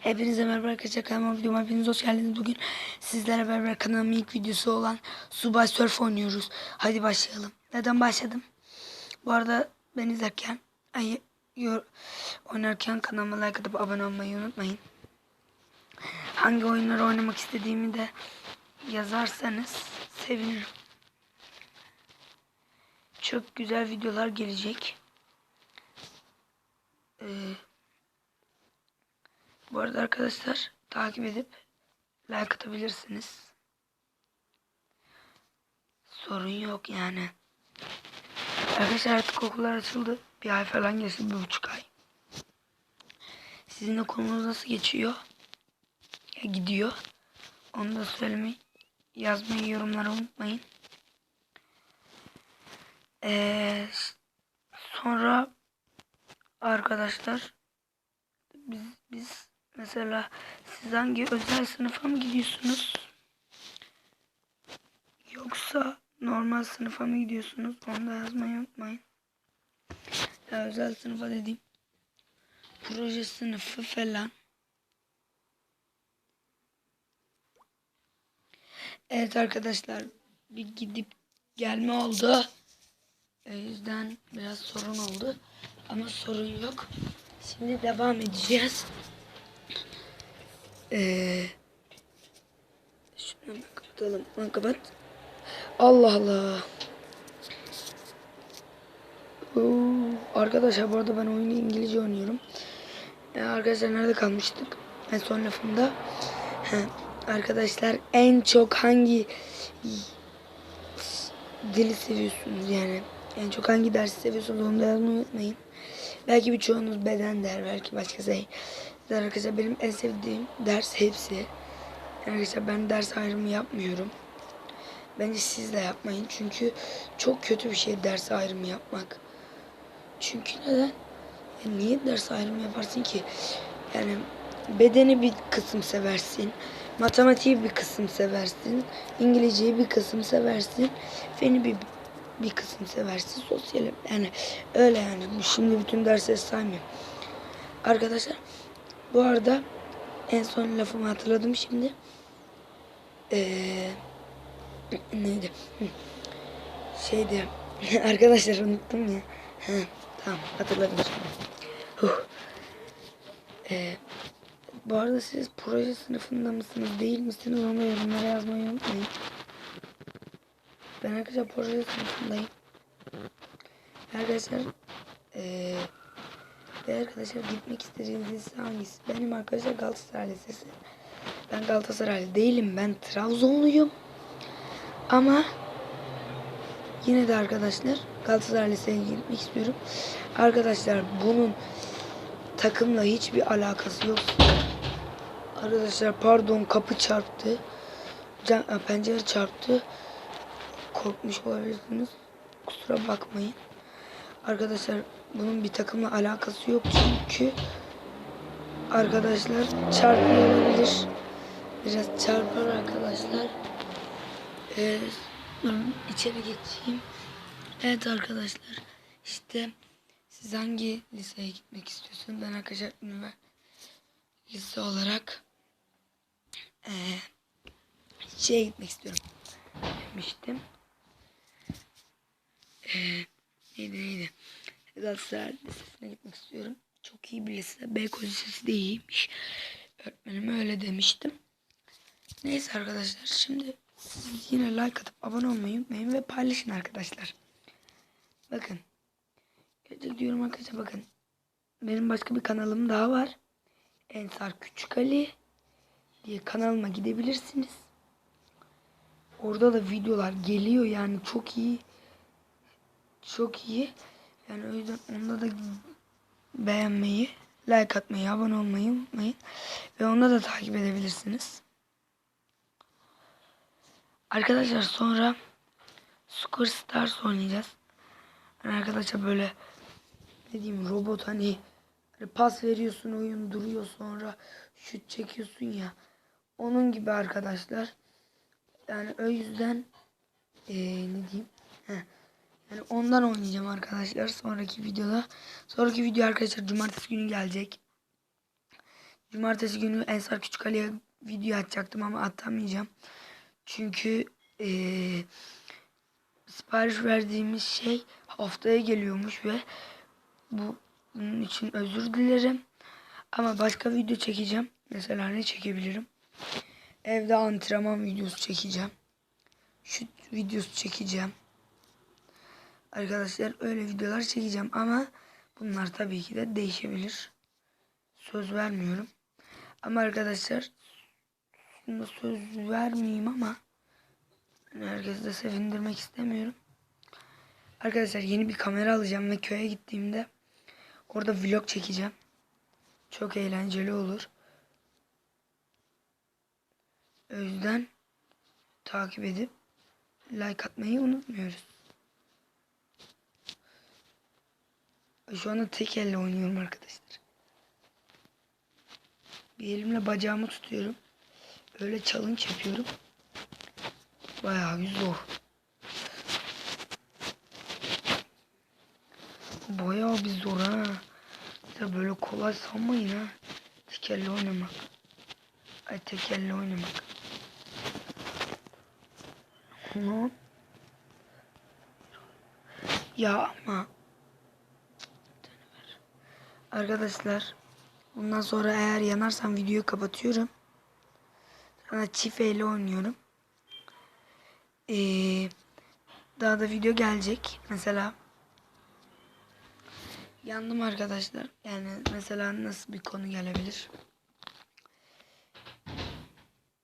Hepinize merhaba arkadaşlar kanalıma videoma hepiniz hoş geldiniz. Bugün sizlerle beraber kanalımın ilk videosu olan Subay Surf oynuyoruz. Hadi başlayalım. Neden başladım? Bu arada ben izlerken, ay, oynarken kanalıma like atıp abone olmayı unutmayın. Hangi oyunları oynamak istediğimi de yazarsanız sevinirim. Çok güzel videolar gelecek. Ee, bu arada arkadaşlar takip edip like atabilirsiniz. Sorun yok yani. Arkadaşlar artık okullar açıldı. Bir ay falan geçti. Bir buçuk ay. Sizin okulunuz nasıl geçiyor? Ya gidiyor. Onu da söylemeyi, yazmayı yorumlara unutmayın. Ee, sonra arkadaşlar mesela siz hangi özel sınıfa mı gidiyorsunuz? Yoksa normal sınıfa mı gidiyorsunuz? Onu da yazmayı unutmayın. Ya özel sınıfa dediğim proje sınıfı falan. Evet arkadaşlar bir gidip gelme oldu. O yüzden biraz sorun oldu. Ama sorun yok. Şimdi devam edeceğiz. Ee, şunu hemen kapatalım. Onu kapat. Allah Allah. Oo, arkadaşlar bu arada ben oyunu İngilizce oynuyorum. Ee, arkadaşlar nerede kalmıştık? En son lafımda. He, arkadaşlar en çok hangi dili seviyorsunuz yani? En çok hangi dersi seviyorsunuz onu da unutmayın. Belki birçoğunuz beden der, belki başka şey. Der. Arkadaşlar benim en sevdiğim ders hepsi. Arkadaşlar ben ders ayrımı yapmıyorum. Bence siz de yapmayın. Çünkü çok kötü bir şey ders ayrımı yapmak. Çünkü neden? Ya niye ders ayrımı yaparsın ki? Yani bedeni bir kısım seversin. Matematiği bir kısım seversin. İngilizceyi bir kısım seversin. Feni bir bir kısım seversin. Sosyal yani öyle yani. Şimdi bütün dersleri saymıyorum. Arkadaşlar bu arada en son lafımı hatırladım şimdi. Ee, neydi? Şeydi. Arkadaşlar unuttum ya. Ha, tamam hatırladım şimdi. Huh. Ee, bu arada siz proje sınıfında mısınız değil misiniz onu yorumlara yazmayı unutmayın. Ben arkadaşlar proje sınıfındayım. Arkadaşlar eee ve arkadaşlar gitmek istediğiniz lise hangisi? Benim arkadaşlar Galatasaray Lisesi. Ben Galatasaray değilim. Ben Trabzonluyum. Ama yine de arkadaşlar Galatasaray Lisesi'ne gitmek istiyorum. Arkadaşlar bunun takımla hiçbir alakası yok. Arkadaşlar pardon kapı çarptı. Cam, pencere çarptı. Korkmuş olabilirsiniz. Kusura bakmayın. Arkadaşlar bunun bir takımla alakası yok çünkü arkadaşlar olabilir. Biraz çarpar arkadaşlar. Ee, içeri geçeyim. Evet arkadaşlar işte siz hangi liseye gitmek istiyorsunuz? Ben arkadaşlar üniversite lise olarak ee, şeye gitmek istiyorum demiştim. Ee, neydi neydi? Galatasaray Lisesi'ne gitmek istiyorum. Çok iyi bir lise. Beykoz Lisesi de iyiymiş. Öğretmenim öyle demiştim. Neyse arkadaşlar şimdi siz yine like atıp abone olmayı unutmayın ve paylaşın arkadaşlar. Bakın. Gerçek diyorum arkadaşlar bakın. Benim başka bir kanalım daha var. Ensar Küçük Ali diye kanalıma gidebilirsiniz. Orada da videolar geliyor yani çok iyi. Çok iyi. Yani o yüzden onda da beğenmeyi, like atmayı, abone olmayı unutmayın. Ve onda da takip edebilirsiniz. Arkadaşlar sonra Soccer Stars oynayacağız. Yani arkadaşlar böyle ne diyeyim robot hani, hani pas veriyorsun oyun duruyor sonra şut çekiyorsun ya. Onun gibi arkadaşlar. Yani o yüzden ee, ne diyeyim? Heh. Yani ondan oynayacağım arkadaşlar sonraki videoda. Sonraki video arkadaşlar cumartesi günü gelecek. Cumartesi günü Ensar Küçükali'ye video atacaktım ama atamayacağım. Çünkü eee, sipariş verdiğimiz şey haftaya geliyormuş ve bu bunun için özür dilerim. Ama başka video çekeceğim. Mesela ne çekebilirim? Evde antrenman videosu çekeceğim. Şut videosu çekeceğim. Arkadaşlar öyle videolar çekeceğim ama bunlar tabii ki de değişebilir. Söz vermiyorum. Ama arkadaşlar şunda söz vermeyeyim ama hani herkesi de sevindirmek istemiyorum. Arkadaşlar yeni bir kamera alacağım ve köye gittiğimde orada vlog çekeceğim. Çok eğlenceli olur. O yüzden takip edip like atmayı unutmuyoruz. Şu anda tek elle oynuyorum arkadaşlar. Bir elimle bacağımı tutuyorum. Öyle challenge yapıyorum. Bayağı zor. Bayağı bir zor ha. Ya böyle kolay sanmayın ha. Tek elle oynamak. Ay tek elle oynamak. Lan. Ya ama. Arkadaşlar. Bundan sonra eğer yanarsam videoyu kapatıyorum. Sonra çift elle oynuyorum. Ee, daha da video gelecek. Mesela yandım arkadaşlar. Yani mesela nasıl bir konu gelebilir?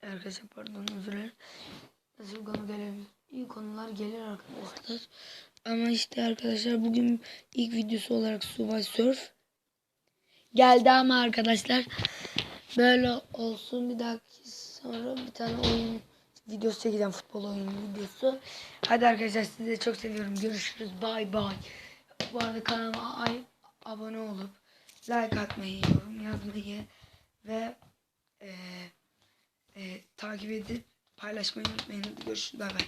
Arkadaşlar pardon özür dilerim. Nasıl bir konu gelebilir? İyi konular gelir arkadaşlar. Ama işte arkadaşlar bugün ilk videosu olarak Subway Surf geldi ama arkadaşlar böyle olsun bir dahaki sonra bir tane oyun videosu çekeceğim futbol oyunu videosu. Hadi arkadaşlar sizi de çok seviyorum. Görüşürüz. Bay bay. Bu arada kanalıma ay, abone olup like atmayı, yorum yazmayı ve e, e, takip edip paylaşmayı unutmayın. Görüşürüz. Bay bay.